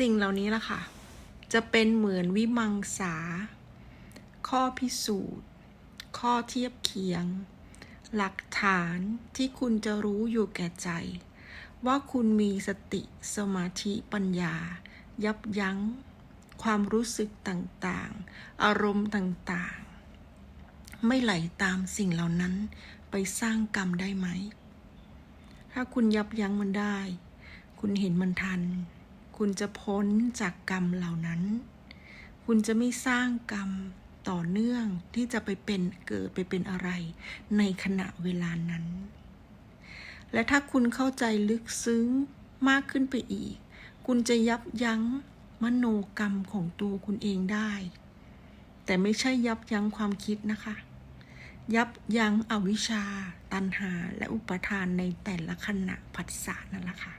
สิ่งเหล่านี้ล่ะค่ะ จะเป็นเหมือนวิมังสา ข้อพิสูจน์ ข้อเทียบเคียง หลักฐานที่คุณจะรู้อยู่แก่ใจ ว่าคุณมีสติสมาธิปัญญา ยับยั้ง ความรู้สึกต่างๆ อารมณ์ต่างๆ ไม่ไหลตามสิ่งเหล่านั้นไปสร้างกรรมได้ไหม ถ้าคุณยับยั้งมันได้ คุณเห็นมันทัน คุณจะพ้นจากกรรมเหล่านั้น คุณจะไม่สร้างกรรมต่อเนื่องที่จะไปเป็นเกิดไปเป็นอะไรในขณะเวลานั้น และถ้าคุณเข้าใจลึกซึ้งมากขึ้นไปอีก คุณจะยับยั้งมโนกรรมของตัวคุณเองได้ แต่ไม่ใช่ยับยั้งความคิดนะคะ ยับยั้งอวิชชา ตัณหา และอุปทานในแต่ละขณะผัสสะนั่นแหละค่ะ